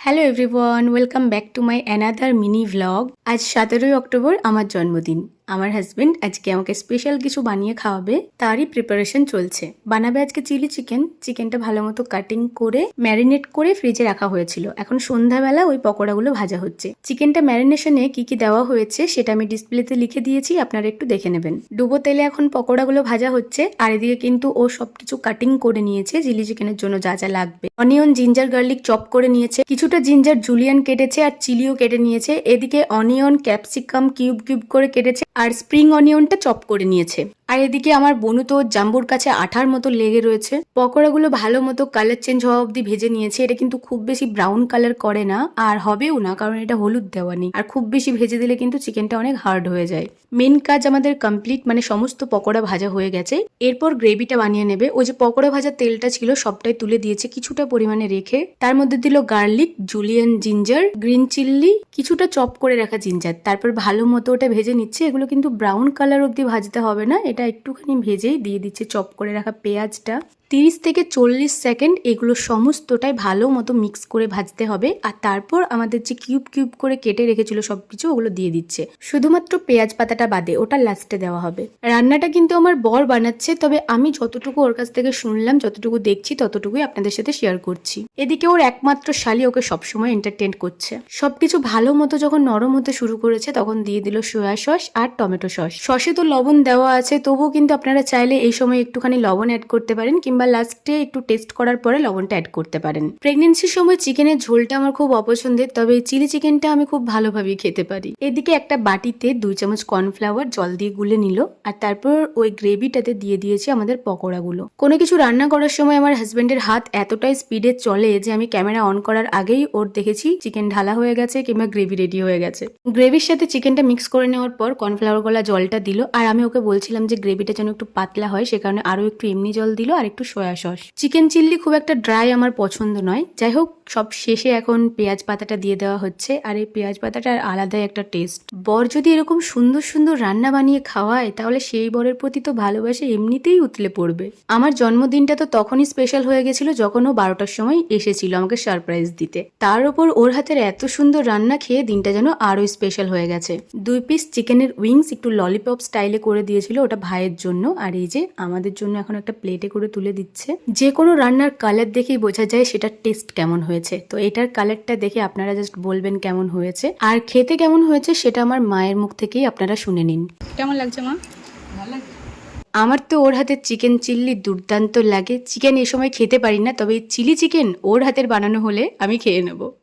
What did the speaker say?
Hello everyone welcome back to my another mini vlog আজ সতেরোই October আমার জন্মদিন। আমার হাজবেন্ড আজকে আমাকে স্পেশাল কিছু বানিয়ে খাওয়াবে, তারই প্রিপারেশন চলছে। বানাবে আজকে চিলি চিকেন চিকেনটা ভালো মতো কাটিং করে ম্যারিনেট করে ফ্রিজে রাখা হয়েছিল। এখন সন্ধ্যাবেলা ওই পকোড়াগুলো ভাজা হচ্ছে। চিকেনটা ম্যারিনেশনে কি কি দেওয়া হয়েছে সেটা আমি ডিসপ্লেতে লিখে দিয়েছি, আপনারা একটু দেখে নেবেন। ডুবো তেলে এখন পকোড়াগুলো ভাজা হচ্ছে, আর এদিকে কিন্তু ও সবকিছু কাটিং করে নিয়েছে চিলি চিকেনের জন্য যা যা লাগবে। অনিয়ন জিঞ্জার গার্লিক চপ করে নিয়েছে। কিছুটা জিঞ্জার জুলিয়ান কেটেছে, আর চিলিও কেটে নিয়েছে। এদিকে অনিয়ন ক্যাপসিকাম কিউব কিউব করে কেটেছে। আর স্প্রিং অনিয়নটা চপ করে নিয়েছে। আর এদিকে আমার বনু তো জাম্বুর কাছে আঠার মতো লেগে রয়েছে। পকোড়াগুলো ভালো মতো কালার চেঞ্জ হওয়া অবধি ভেজে নিয়েছে। এটা কিন্তু খুব বেশি ব্রাউন কালার করে না, আর হবেও না, কারণ এটা হলুদ দেওয়া নেই। আর খুব বেশি ভেজে দিলে কিন্তু চিকেনটা অনেক হার্ড হয়ে যায়। মেন কাজ আমাদের কমপ্লিট মানে সমস্ত পকোড়া ভাজা হয়ে গেছে। এরপর গ্রেভিটা বানিয়ে নেবে। ওই যে পকোড়া ভাজার তেলটা ছিল, সবটাই তুলে দিয়েছে কিছুটা পরিমাণে রেখে। তার মধ্যে দিল গার্লিক জুলিয়ান জিঞ্জার গ্রিন চিল্লি কিছুটা চপ করে রাখা জিঞ্জার তারপর ভালো মতো ওটা ভেজে নিচ্ছে। এগুলো কিন্তু ব্রাউন কালার অবধি ভাজতে হবে না। এটা একটুখানি ভেজেই দিয়ে দিচ্ছে চপ করে রাখা পেঁয়াজটা। তিরিশ থেকে চল্লিশ সেকেন্ড এগুলো সমস্তটাই ভালো মতো মিক্স করে ভাজতে হবে। আর তারপর আমাদের যে কিউব কিউব করে কেটে রেখেছিল সবকিছু ওগুলো দিয়ে দিচ্ছে। শুধুমাত্র পেঁয়াজ পাতাটা বাদে ওটা লাস্টে দেওয়া হবে। রান্নাটা কিন্তু আমার বর বানাচ্ছে, তবে আমি যতটুকু ওর কাছ থেকে শুনলাম, যতটুকু দেখছি, ততটুকুই আপনাদের সাথে শেয়ার করছি। এদিকে ওর একমাত্র শালি ওকে সবসময় এন্টারটেন করছে। সবকিছু ভালো মতো যখন নরম হতে শুরু করেছে, তখন দিয়ে দিল সয়া সস আর টমেটো সস সসে তো লবণ দেওয়া আছে, তবুও কিন্তু আপনারা চাইলে এই সময় একটুখানি লবণ অ্যাড করতে পারেন, কিংবা লাস্টে একটু টেস্ট করার পরে লবণটা অ্যাড করতে পারেন। প্রেগনেন্সির সময় চিকেনের ঝোলটা আমার খুব অপছন্দের, তবে চিলি চিকেনটা আমি খুব ভালোভাবেই খেতে পারি। এদিকে একটা বাটিতে দুই চামচ কর্নফ্লাওয়ার জল দিয়ে গুলে নিল, আর তারপর ওই গ্রেভিটাতে দিয়ে দিয়েছি আমাদের পকোড়াগুলো। কোনো কিছু রান্না করার সময় আমার হাজব্যান্ডের হাত এতটাই স্পিডে চলে যে আমি ক্যামেরা অন করার আগেই ওর দেখেছি চিকেন ঢালা হয়ে গেছে কিংবা গ্রেভি রেডি হয়ে গেছে। গ্রেভির সাথে চিকেনটা মিক্স করে নেওয়ার পর কর্নফ্লাওয়ার গলা জলটা দিল, আর আমি ওকে বলছিলাম যে গ্রেভিটা যেন একটু পাতলা হয়, সে কারণে আরও একটু এমনি জল দিল, আর একটু সয়া সস চিকেন চিল্লি খুব একটা ড্রাই আমার পছন্দ নয়। যাই হোক, সব শেষে এখন পেঁয়াজ পাতাটা দিয়ে দেওয়া হচ্ছে আর এই পেঁয়াজ পাতাটার আলাদাই একটা টেস্ট বর যদি এরকম সুন্দর সুন্দর রান্না বানিয়ে খাওয়ায়, তাহলে সেই বরের প্রতি তো ভালোবাসা এমনিতেই উতলে পড়বে। আমার জন্মদিনটা তো তখনই স্পেশাল হয়ে গেছিল যখন ও বারোটার সময় এসেছিল আমাকে সারপ্রাইজ দিতে। তার ওপর ওর হাতের এত সুন্দর রান্না খেয়ে দিনটা যেন আরও স্পেশাল হয়ে গেছে। দুই পিস চিকেনের উইংস একটু ললিপপ স্টাইলে করে দিয়েছিল ওটা ভাইয়ের জন্য। আর এই যে আমাদের জন্য এখন একটা প্লেটে করে তুলে দিচ্ছে। যে কোনো রান্নার কালার দেখেই বোঝা যায় সেটার টেস্ট কেমন হয়েছে। তো এটার কালারটা দেখে আপনারা জাস্ট বলবেন কেমন হয়েছে। আর খেতে কেমন হয়েছে সেটা আমার মায়ের মুখ থেকেই আপনারা শুনে নিন। কেমন লাগছে মা? আমার তো ওর হাতের চিকেন চিল্লি দুর্দান্ত লাগে। চিকেন এ সময় খেতে পারি না তবে চিলি চিকেন ওর হাতের বানানো হলে আমি খেয়ে নেব।